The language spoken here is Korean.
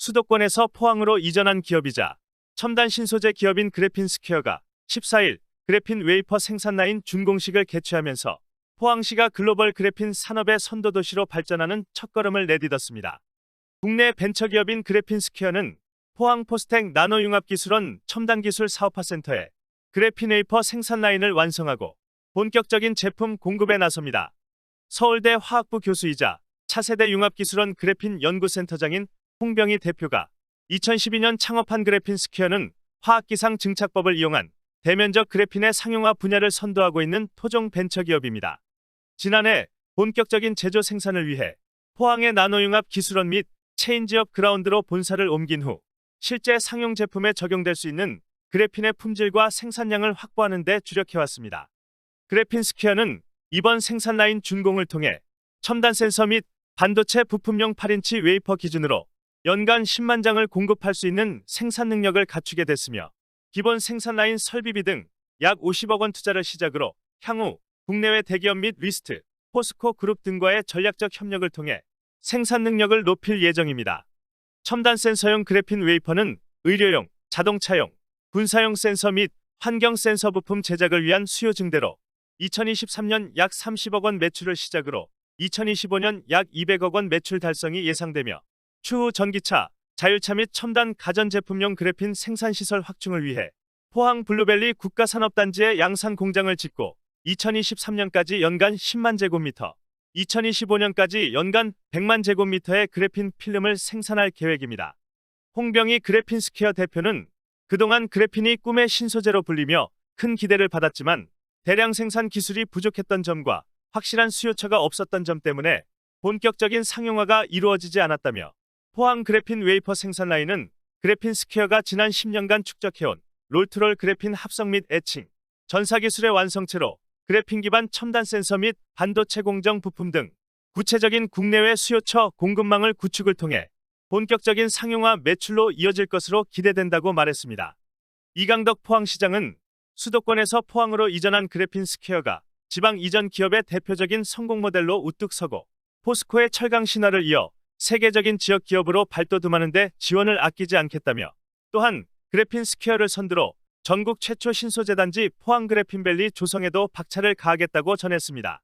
수도권에서 포항으로 이전한 기업이자 첨단 신소재 기업인 그래핀 스퀘어가 14일 그래핀 웨이퍼 생산 라인 준공식을 개최하면서 포항시가 글로벌 그래핀 산업의 선도 도시로 발전하는 첫걸음을 내딛었습니다. 국내 벤처기업인 그래핀 스퀘어는 포항 포스텍 나노융합기술원 첨단기술 사업화센터에 그래핀 웨이퍼 생산 라인을 완성하고 본격적인 제품 공급에 나섭니다. 서울대 화학부 교수이자 차세대 융합기술원 그래핀 연구센터장인 홍병희 대표가 2012년 창업한 그래핀 스퀘어는 화학기상 증착법을 이용한 대면적 그래핀의 상용화 분야를 선도하고 있는 토종 벤처기업입니다. 지난해 본격적인 제조 생산을 위해 포항의 나노융합 기술원 및 체인지업 그라운드로 본사를 옮긴 후 실제 상용 제품에 적용될 수 있는 그래핀의 품질과 생산량을 확보하는 데 주력해왔습니다. 그래핀 스퀘어는 이번 생산 라인 준공을 통해 첨단 센서 및 반도체 부품용 8인치 웨이퍼 기준으로 연간 10만 장을 공급할 수 있는 생산 능력을 갖추게 됐으며 기본 생산 라인 설비비 등 약 50억 원 투자를 시작으로 향후 국내외 대기업 및 리스트, 포스코 그룹 등과의 전략적 협력을 통해 생산 능력을 높일 예정입니다. 첨단 센서용 그래핀 웨이퍼는 의료용, 자동차용, 군사용 센서 및 환경 센서 부품 제작을 위한 수요 증대로 2023년 약 30억 원 매출을 시작으로 2025년 약 200억 원 매출 달성이 예상되며 추후 전기차, 자율차 및 첨단 가전제품용 그래핀 생산시설 확충을 위해 포항 블루벨리 국가산업단지에 양산 공장을 짓고 2023년까지 연간 10만 제곱미터, 2025년까지 연간 100만 제곱미터의 그래핀 필름을 생산할 계획입니다. 홍병희 그래핀 스퀘어 대표는 그동안 그래핀이 꿈의 신소재로 불리며 큰 기대를 받았지만 대량 생산 기술이 부족했던 점과 확실한 수요처가 없었던 점 때문에 본격적인 상용화가 이루어지지 않았다며 포항 그래핀 웨이퍼 생산 라인은 그래핀 스퀘어가 지난 10년간 축적해온 롤트롤 그래핀 합성 및 애칭, 전사 기술의 완성체로 그래핀 기반 첨단 센서 및 반도체 공정 부품 등 구체적인 국내외 수요처 공급망을 구축을 통해 본격적인 상용화 매출로 이어질 것으로 기대된다고 말했습니다. 이강덕 포항시장은 수도권에서 포항으로 이전한 그래핀 스퀘어가 지방 이전 기업의 대표적인 성공 모델로 우뚝 서고 포스코의 철강 신화를 이어 세계적인 지역 기업으로 발돋움하는데 지원을 아끼지 않겠다며 또한 그래핀 스퀘어를 선두로 전국 최초 신소재 단지 포항 그래핀밸리 조성에도 박차를 가하겠다고 전했습니다.